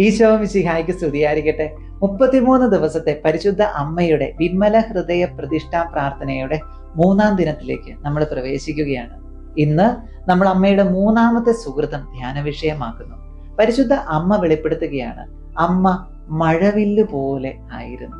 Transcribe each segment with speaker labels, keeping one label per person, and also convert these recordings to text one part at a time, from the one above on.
Speaker 1: ഈശോ മിശിഹായ്ക്ക് സ്തുതിയായിരിക്കട്ടെ. മുപ്പത്തിമൂന്ന് ദിവസത്തെ പരിശുദ്ധ അമ്മയുടെ വിമല ഹൃദയ പ്രതിഷ്ഠാ പ്രാർത്ഥനയുടെ മൂന്നാം ദിനത്തിലേക്ക് നമ്മൾ പ്രവേശിക്കുകയാണ്. ഇന്ന് നമ്മൾ അമ്മയുടെ മൂന്നാമത്തെ സുഹൃതം ധ്യാന വിഷയമാക്കുന്നു. പരിശുദ്ധ അമ്മ വെളിപ്പെടുത്തുകയാണ് അമ്മ മഴവില്ല് പോലെ ആയിരുന്നു.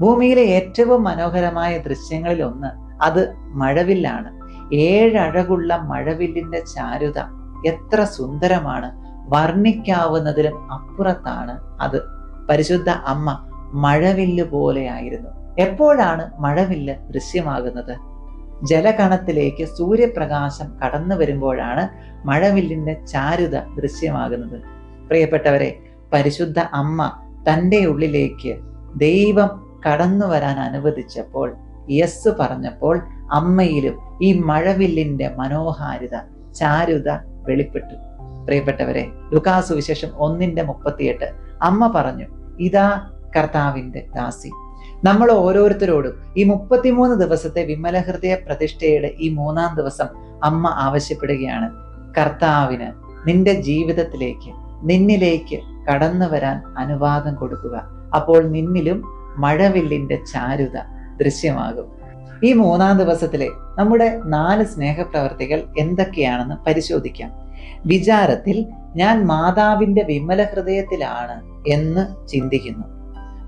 Speaker 1: ഭൂമിയിലെ ഏറ്റവും മനോഹരമായ ദൃശ്യങ്ങളിൽ ഒന്ന് അത് മഴവില്ലാണ്. ഏഴഴകുള്ള മഴവില്ലിന്റെ ചാരുത എത്ര സുന്ദരമാണ്. വർണിക്കാവുന്നതിലും അപ്പുറത്താണ് അത്. പരിശുദ്ധ അമ്മ മഴവില്ല് പോലെയായിരുന്നു. എപ്പോഴാണ് മഴവില്ല് ദൃശ്യമാകുന്നത്? ജലകണത്തിലേക്ക് സൂര്യപ്രകാശം കടന്നു വരുമ്പോഴാണ് മഴവില്ലിന്റെ ചാരുത ദൃശ്യമാകുന്നത്. പ്രിയപ്പെട്ടവരെ പരിശുദ്ധ അമ്മ തന്റെ ഉള്ളിലേക്ക് ദൈവം കടന്നു വരാൻ അനുവദിച്ചപ്പോൾ യെസ് പറഞ്ഞപ്പോൾ അമ്മയിലും ഈ മഴവില്ലിന്റെ മനോഹാരിത ചാരുത വെളിപ്പെട്ടു. പ്രിയപ്പെട്ടവരെ ലുക്കാസു വിശേഷം ഒന്നിന്റെ മുപ്പത്തിയെട്ട്. അമ്മ പറഞ്ഞു ഇതാ കർത്താവിന്റെ ദാസി. നമ്മൾ ഓരോരുത്തരോടും ഈ മുപ്പത്തിമൂന്ന് ദിവസത്തെ വിമല ഹൃദയ പ്രതിഷ്ഠയുടെ ഈ മൂന്നാം ദിവസം അമ്മ ആവശ്യപ്പെടുകയാണ്. കർത്താവിന് നിന്റെ ജീവിതത്തിലേക്ക് നിന്നിലേക്ക് കടന്നു വരാൻ അനുവാദം കൊടുക്കുക. അപ്പോൾ നിന്നിലും മഴവില്ലിന്റെ ചാരുത ദൃശ്യമാകും. ഈ മൂന്നാം ദിവസത്തിലെ നമ്മുടെ നാല് സ്നേഹപ്രവർത്തികൾ എന്തൊക്കെയാണെന്ന് പരിശോധിക്കാം. വിചാരത്തിൽ ഞാൻ മാതാവിന്റെ വിമല ഹൃദയത്തിലാണ് എന്ന് ചിന്തിക്കുന്നു.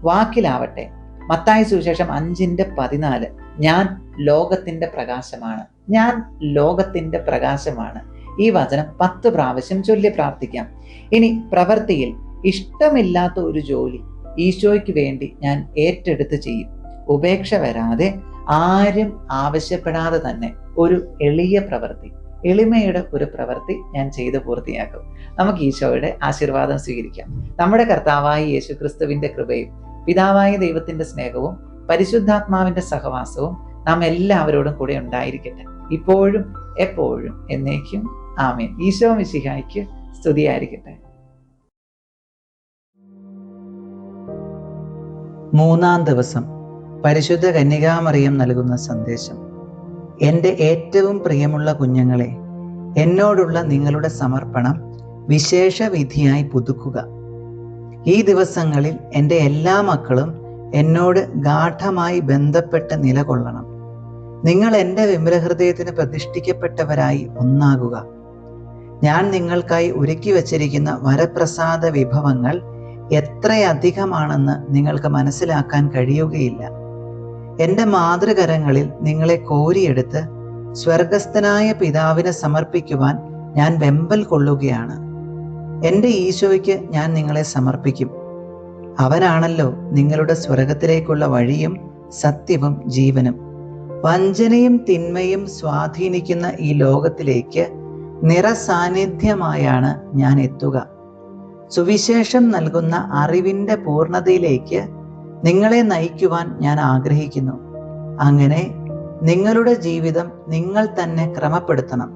Speaker 1: വാക്കിലാവട്ടെ മത്തായ സുവിശേഷം അഞ്ചിന്റെ പതിനാല് ഞാൻ ലോകത്തിന്റെ പ്രകാശമാണ്. ഞാൻ ലോകത്തിന്റെ പ്രകാശമാണ്. ഈ വചനം പത്ത് പ്രാവശ്യം ചൊല്ലി പ്രാർത്ഥിക്കാം. ഇനി പ്രവൃത്തിയിൽ ഇഷ്ടമില്ലാത്ത ഒരു ജോലി ഈശോയ്ക്ക് വേണ്ടി ഞാൻ ഏറ്റെടുത്ത് ചെയ്യും. ഉപേക്ഷ വരാതെ ആരും ആവശ്യപ്പെടാതെ തന്നെ ഒരു എളിയ പ്രവൃത്തി. എളിമയുടെ ഒരു പ്രവൃത്തി ഞാൻ ചെയ്ത് പൂർത്തിയാക്കും. നമുക്ക് ഈശോയുടെ ആശീർവാദം സ്വീകരിക്കാം. നമ്മുടെ കർത്താവായ യേശു ക്രിസ്തുവിന്റെ കൃപയും പിതാവായ ദൈവത്തിന്റെ സ്നേഹവും പരിശുദ്ധാത്മാവിന്റെ സഹവാസവും നാം എല്ലാവരോടും കൂടെ ഉണ്ടായിരിക്കട്ടെ. ഇപ്പോഴും എപ്പോഴും എന്നേക്കും ആമേൻ. ഈശോ മിശിഹായ്ക്ക് സ്തുതിയായിരിക്കട്ടെ. മൂന്നാം ദിവസം പരിശുദ്ധ കന്യകാമറിയം നൽകുന്ന സന്ദേശം. എന്റെ ഏറ്റവും പ്രിയമുള്ള കുഞ്ഞുങ്ങളെ എന്നോടുള്ള നിങ്ങളുടെ സമർപ്പണം വിശേഷ വിധിയായി പുതുക്കുക. ഈ ദിവസങ്ങളിൽ എന്റെ എല്ലാ മക്കളും എന്നോട് ഗാഠമായി ബന്ധപ്പെട്ട് നിലകൊള്ളണം. നിങ്ങൾ എന്റെ വിമലഹൃദയത്തിന് പ്രതിഷ്ഠിക്കപ്പെട്ടവരായി ഒന്നാകുക. ഞാൻ നിങ്ങൾക്കായി ഒരുക്കി വച്ചിരിക്കുന്ന വരപ്രസാദ വിഭവങ്ങൾ എത്രയധികമാണെന്ന് നിങ്ങൾക്ക് മനസ്സിലാക്കാൻ കഴിയുകയില്ല. എന്റെ മാതൃകരങ്ങളിൽ നിങ്ങളെ കോരിയെടുത്ത് സ്വർഗസ്ഥനായ പിതാവിനെ സമർപ്പിക്കുവാൻ ഞാൻ വെമ്പൽ കൊള്ളുകയാണ്. എന്റെ ഈശോയ്ക്ക് ഞാൻ നിങ്ങളെ സമർപ്പിക്കും. അവനാണല്ലോ നിങ്ങളുടെ സ്വർഗത്തിലേക്കുള്ള വഴിയും സത്യവും ജീവനും. വഞ്ചനയും തിന്മയും സ്വാധീനിക്കുന്ന ഈ ലോകത്തിലേക്ക് നിറസാന്നിധ്യമായാണ് ഞാൻ എത്തുക. സുവിശേഷം നൽകുന്ന അറിവിന്റെ പൂർണതയിലേക്ക് നിങ്ങളെ നയിക്കുവാൻ ഞാൻ ആഗ്രഹിക്കുന്നു. അങ്ങനെ നിങ്ങളുടെ ജീവിതം നിങ്ങൾ തന്നെ ക്രമപ്പെടുത്തണം.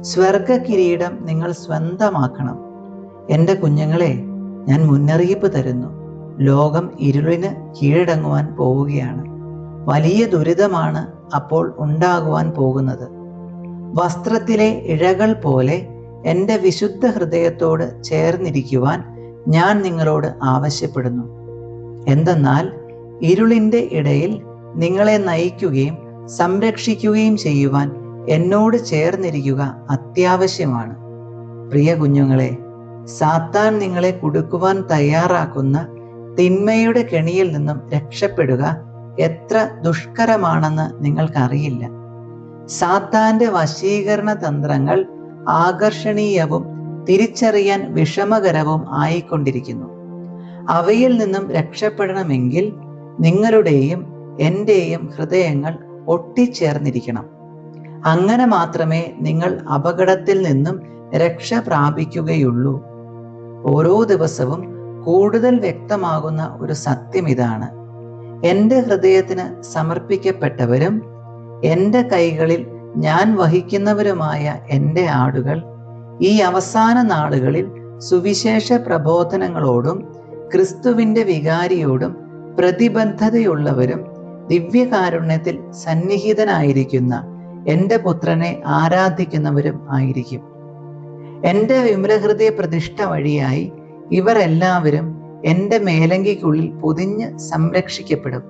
Speaker 1: സ്വർഗ കിരീടം നിങ്ങൾ സ്വന്തമാക്കണം. എന്റെ കുഞ്ഞുങ്ങളെ ഞാൻ മുന്നറിയിപ്പ് തരുന്നു. ലോകം ഇരുളിന് കീഴടങ്ങുവാൻ പോവുകയാണ്. വലിയ ദുരിതമാണ് അപ്പോൾ ഉണ്ടാകുവാൻ പോകുന്നത്. വസ്ത്രത്തിലെ ഇഴകൾ പോലെ എന്റെ വിശുദ്ധ ഹൃദയത്തോട് ചേർന്നിരിക്കുവാൻ ഞാൻ നിങ്ങളോട് ആവശ്യപ്പെടുന്നു. എന്തെന്നാൽ ഇരുളിന്റെ ഇടയിൽ നിങ്ങളെ നയിക്കുകയും സംരക്ഷിക്കുകയും ചെയ്യുവാൻ എന്നോട് ചേർന്നിരിക്കുക അത്യാവശ്യമാണ്. പ്രിയ കുഞ്ഞുങ്ങളെ സാത്താൻ നിങ്ങളെ കുടുക്കുവാൻ തയ്യാറാക്കുന്ന തിന്മയുടെ കെണിയിൽ നിന്നും രക്ഷപ്പെടുക എത്ര ദുഷ്കരമാണെന്ന് നിങ്ങൾക്കറിയില്ല. സാത്താന്റെ വശീകരണ തന്ത്രങ്ങൾ ആകർഷണീയവും തിരിച്ചറിയാൻ വിഷമകരവും ആയിക്കൊണ്ടിരിക്കുന്നു. അവയിൽ നിന്നും രക്ഷപ്പെടണമെങ്കിൽ നിങ്ങളുടെയും എന്റെയും ഹൃദയങ്ങൾ ഒട്ടിച്ചേർന്നിരിക്കണം. അങ്ങനെ മാത്രമേ നിങ്ങൾ അപകടത്തിൽ നിന്നും രക്ഷ പ്രാപിക്കുകയുള്ളൂ. ഓരോ ദിവസവും കൂടുതൽ വ്യക്തമാകുന്ന ഒരു സത്യം ഇതാണ്. എന്റെ ഹൃദയത്തിന് സമർപ്പിക്കപ്പെട്ടവരും എന്റെ കൈകളിൽ ഞാൻ വഹിക്കുന്നവരുമായ എന്റെ ആടുകൾ ഈ അവസാന നാളുകളിൽ സുവിശേഷ പ്രബോധനങ്ങളോടും ക്രിസ്തുവിന്റെ വികാരിയോടും പ്രതിബദ്ധതയുള്ളവരും ദിവ്യകാരുണ്യത്തിൽ സന്നിഹിതനായിരിക്കുന്ന എന്റെ പുത്രനെ ആരാധിക്കുന്നവരും ആയിരിക്കും. എന്റെ വിമലഹൃദയ പ്രതിഷ്ഠ വഴിയായി ഇവരെല്ലാവരും എന്റെ മേലങ്കിക്കുള്ളിൽ പൊതിഞ്ഞ് സംരക്ഷിക്കപ്പെടും.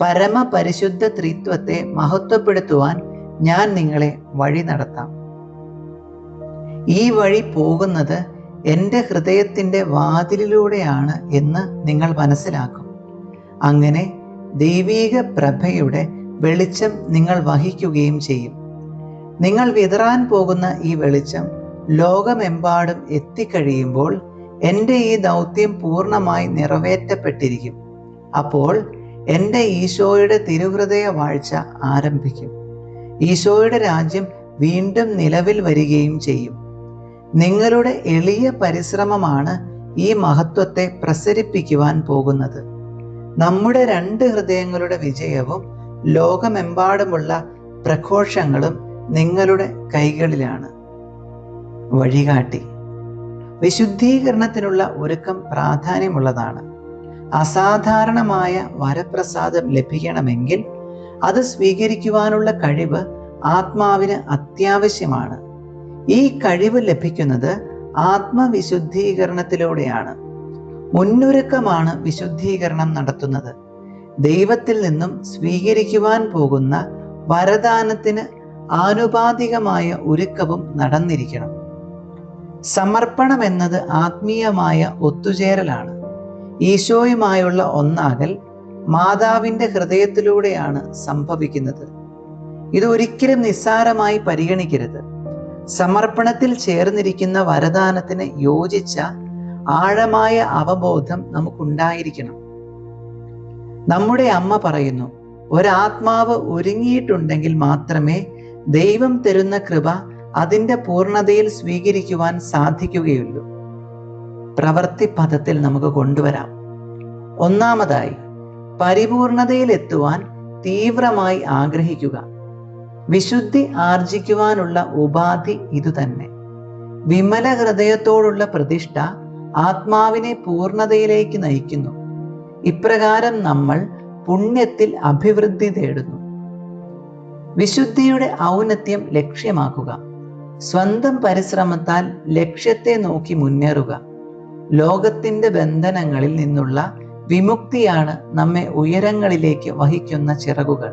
Speaker 1: പരമപരിശുദ്ധ ത്രിത്വത്തെ മഹത്വപ്പെടുത്തുവാൻ ഞാൻ നിങ്ങളെ വഴി നടത്താം. ഈ വഴി പോകുന്നത് എന്റെ ഹൃദയത്തിന്റെ വാതിലിലൂടെയാണ് എന്ന് നിങ്ങൾ മനസ്സിലാക്കും. അങ്ങനെ ദൈവീക പ്രഭയുടെ വെളിച്ചം നിങ്ങൾ വഹിക്കുകയും ചെയ്യും. നിങ്ങൾ വിതറാൻ പോകുന്ന ഈ വെളിച്ചം ലോകമെമ്പാടും എത്തിക്കഴിയുമ്പോൾ എന്റെ ഈ ദൗത്യം പൂർണമായി നിറവേറ്റപ്പെട്ടിരിക്കും. അപ്പോൾ എന്റെ ഈശോയുടെ തിരുഹൃദയ വാഴ്ച ആരംഭിക്കും. ഈശോയുടെ രാജ്യം വീണ്ടും നിലവിൽ വരികയും ചെയ്യും. നിങ്ങളുടെ എളിയ പരിശ്രമമാണ് ഈ മഹത്വത്തെ പ്രസരിപ്പിക്കുവാൻ പോകുന്നത്. നമ്മുടെ രണ്ട് ഹൃദയങ്ങളുടെ വിജയവും ലോകമെമ്പാടുമുള്ള പ്രഘോഷങ്ങളും നിങ്ങളുടെ കൈകളിലാണ്. വഴികാട്ടി. വിശുദ്ധീകരണത്തിനുള്ള ഒരുക്കം പ്രാധാന്യമുള്ളതാണ്. അസാധാരണമായ വരപ്രസാദം ലഭിക്കണമെങ്കിൽ അത് സ്വീകരിക്കുവാനുള്ള കഴിവ് ആത്മാവിന് അത്യാവശ്യമാണ്. ഈ കഴിവ് ലഭിക്കുന്നത് ആത്മവിശുദ്ധീകരണത്തിലൂടെയാണ്. മുന്നൊരുക്കമാണ് വിശുദ്ധീകരണം നടത്തുന്നത്. ദൈവത്തിൽ നിന്നും സ്വീകരിക്കുവാൻ പോകുന്ന വരദാനത്തിന് ആനുപാതികമായ ഒരുക്കവും നടന്നിരിക്കണം. സമർപ്പണം എന്നത് ആത്മീയമായ ഒത്തുചേരലാണ്. ഈശോയുമായുള്ള ഒന്നാകൽ മാതാവിന്റെ ഹൃദയത്തിലൂടെയാണ് സംഭവിക്കുന്നത്. ഇത് ഒരിക്കലും നിസ്സാരമായി പരിഗണിക്കരുത്. സമർപ്പണത്തിൽ ചേർന്നിരിക്കുന്ന വരദാനത്തിന് യോജിച്ച ആഴമായ അവബോധം നമുക്കുണ്ടായിരിക്കണം. നമ്മുടെ അമ്മ പറയുന്നു ഒരാത്മാവ് ഒരുങ്ങിയിട്ടുണ്ടെങ്കിൽ മാത്രമേ ദൈവം തരുന്ന കൃപ അതിന്റെ പൂർണതയിൽ സ്വീകരിക്കുവാൻ സാധിക്കുകയുള്ളൂ. പ്രവൃത്തി പദത്തിൽ നമുക്ക് കൊണ്ടുവരാം. ഒന്നാമതായി പരിപൂർണതയിൽ എത്തുവാൻ തീവ്രമായി ആഗ്രഹിക്കുക. വിശുദ്ധി ആർജിക്കുവാനുള്ള ഉപാധി ഇതുതന്നെ. വിമല ഹൃദയത്തോടുള്ള പ്രതിഷ്ഠ ആത്മാവിനെ പൂർണതയിലേക്ക് നയിക്കുന്നു. ഇപ്രകാരം നമ്മൾ പുണ്യത്തിൽ അഭിവൃദ്ധി തേടുന്നു. വിശുദ്ധിയുടെ ഔന്നത്യം ലക്ഷ്യമാക്കുക. സ്വന്തം പരിശ്രമത്താൽ ലക്ഷ്യത്തെ നോക്കി മുന്നേറുക. ലോകത്തിന്റെ ബന്ധനങ്ങളിൽ നിന്നുള്ള വിമുക്തിയാണ് നമ്മെ ഉയരങ്ങളിലേക്ക് വഹിക്കുന്ന ചിറകുകൾ.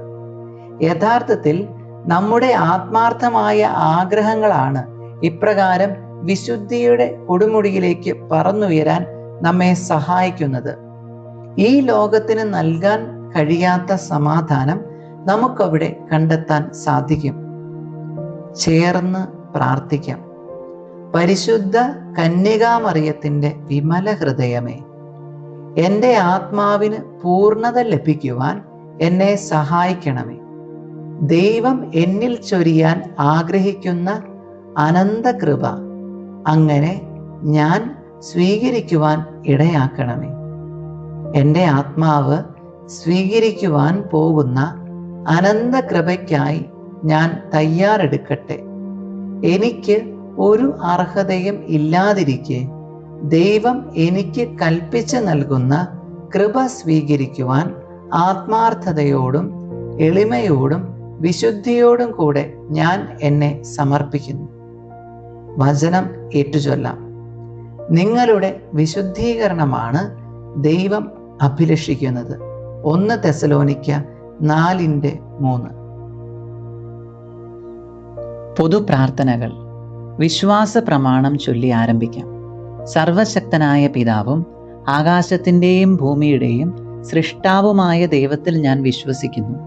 Speaker 1: യഥാർത്ഥത്തിൽ നമ്മുടെ ആത്മാർത്ഥമായ ആഗ്രഹങ്ങളാണ്. ഇപ്രകാരം വിശുദ്ധിയുടെ കൊടുമുടിയിലേക്ക് പറന്നുയരാൻ നമ്മെ സഹായിക്കുന്നത്. ഈ ലോകത്തിന് നൽകാൻ കഴിയാത്ത സമാധാനം നമുക്കവിടെ കണ്ടെത്താൻ സാധിക്കും. ചേർന്ന് പ്രാർത്ഥിക്കാം. പരിശുദ്ധ കന്യകാമറിയത്തിന്റെ വിമല ഹൃദയമേ എന്റെ ആത്മാവിന് പൂർണത ലഭിക്കുവാൻ എന്നെ സഹായിക്കണമേ. ദൈവം എന്നിൽ ചൊരിയാൻ ആഗ്രഹിക്കുന്ന അനന്ത കൃപ അങ്ങനെ ഞാൻ സ്വീകരിക്കുവാൻ ഇടയാക്കണമേ. എന്റെ ആത്മാവ് സ്വീകരിക്കുവാൻ പോകുന്ന അനന്ത കൃപയ്ക്കായി ഞാൻ തയ്യാറെടുക്കട്ടെ. എനിക്ക് ഒരു അർഹതയും ഇല്ലാതിരിക്കെ ദൈവം എനിക്ക് കൽപ്പിച്ച് നൽകുന്ന കൃപ സ്വീകരിക്കുവാൻ ആത്മാർത്ഥതയോടും എളിമയോടും വിശുദ്ധിയോടും കൂടെ ഞാൻ എന്നെ സമർപ്പിക്കുന്നു. വചനം ഏറ്റുചൊല്ലാം. നിങ്ങളുടെ വിശുദ്ധീകരണമാണ് ദൈവം അഭിലഷിക്കുന്നത്. ഒന്ന് തെസലോനിക്ക നാലിന്റെ മൂന്ന്. പൊതുപ്രാർത്ഥനകൾ. വിശ്വാസ പ്രമാണം ചൊല്ലി ആരംഭിക്കാം. സർവശക്തനായ പിതാവും ആകാശത്തിന്റെയും ഭൂമിയുടെയും സൃഷ്ടാവുമായ ദൈവത്തിൽ ഞാൻ വിശ്വസിക്കുന്നു.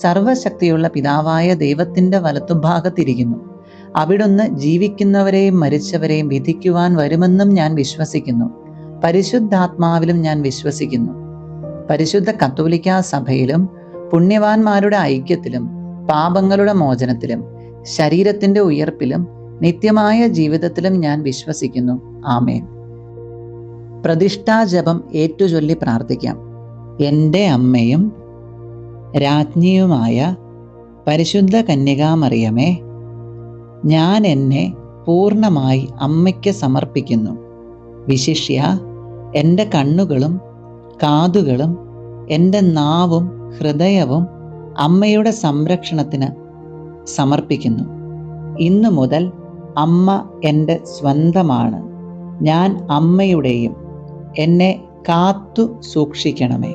Speaker 1: സർവശക്തിയുള്ള പിതാവായ ദൈവത്തിന്റെ വലത്തുഭാഗത്തിരിക്കുന്നു അവിടുന്ന് ജീവിക്കുന്നവരെയും മരിച്ചവരെയും വിധിക്കുവാൻ വരുമെന്നും ഞാൻ വിശ്വസിക്കുന്നു. പരിശുദ്ധാത്മാവിലും ഞാൻ വിശ്വസിക്കുന്നു. പരിശുദ്ധ കത്തോലിക്ക സഭയിലും പുണ്യവാന്മാരുടെ ഐക്യത്തിലും പാപങ്ങളുടെ മോചനത്തിലും ശരീരത്തിന്റെ ഉയർപ്പിലും നിത്യമായ ജീവിതത്തിലും ഞാൻ വിശ്വസിക്കുന്നു. ആമേൻ. പ്രതിഷ്ഠാജപം ഏറ്റുചൊല്ലി പ്രാർത്ഥിക്കാം. എന്റെ അമ്മയും രാജ്ഞിയുമായ പരിശുദ്ധ കന്യകാമറിയമേ ഞാൻ എന്നെ പൂർണമായി അമ്മയ്ക്ക് സമർപ്പിക്കുന്നു. വിശിഷ്യ എന്റെ കണ്ണുകളും കാതുകളും എന്റെ നാവും ഹൃദയവും അമ്മയുടെ സംരക്ഷണത്തിന് സമർപ്പിക്കുന്നു. ഇന്നു മുതൽ അമ്മ എന്റെ സ്വന്തമാണ്. ഞാൻ അമ്മയുടെയും എന്നെ കാത്തു സൂക്ഷിക്കണമേ.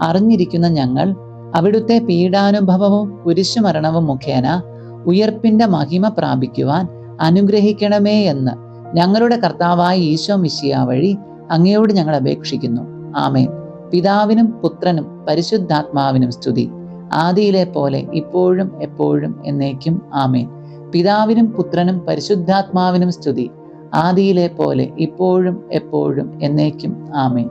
Speaker 1: അറിഞ്ഞിരിക്കുന്ന ഞങ്ങൾ അവിടുത്തെ പീഡാനുഭവവും കുരിശുമരണവും മുഖേന ഉയർപ്പിന്റെ മഹിമ പ്രാപിക്കുവാൻ അനുഗ്രഹിക്കണമേ എന്ന് ഞങ്ങളുടെ കർത്താവായ ഈശോ മിശിയ വഴി അങ്ങയോട് ഞങ്ങൾ അപേക്ഷിക്കുന്നു. ആമേൻ. പിതാവിനും പുത്രനും പരിശുദ്ധാത്മാവിനും സ്തുതി. ആദിയിലെ പോലെ ഇപ്പോഴും എപ്പോഴും എന്നേക്കും ആമേൻ. പിതാവിനും പുത്രനും പരിശുദ്ധാത്മാവിനും സ്തുതി. ആദിയിലെ പോലെ ഇപ്പോഴും എപ്പോഴും എന്നേക്കും ആമേൻ.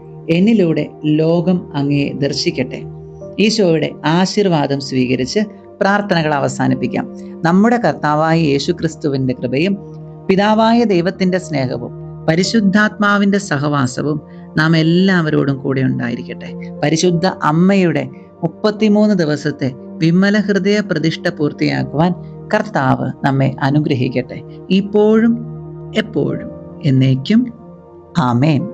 Speaker 1: എന്നിലൂടെ ലോകം അങ്ങയെ ദർശിക്കട്ടെ. ഈശോയുടെ ആശീർവാദം സ്വീകരിച്ച് പ്രാർത്ഥനകൾ അവസാനിപ്പിക്കാം. നമ്മുടെ കർത്താവായ യേശു ക്രിസ്തുവിന്റെ കൃപയും പിതാവായ ദൈവത്തിന്റെ സ്നേഹവും പരിശുദ്ധാത്മാവിന്റെ സഹവാസവും നാം എല്ലാവരോടും കൂടെ ഉണ്ടായിരിക്കട്ടെ. പരിശുദ്ധ അമ്മയുടെ മുപ്പത്തിമൂന്ന് ദിവസത്തെ വിമല ഹൃദയ പ്രതിഷ്ഠ പൂർത്തിയാക്കുവാൻ കർത്താവ് നമ്മെ അനുഗ്രഹിക്കട്ടെ. ഇപ്പോഴും എപ്പോഴും എന്നേക്കും. ആമേൻ.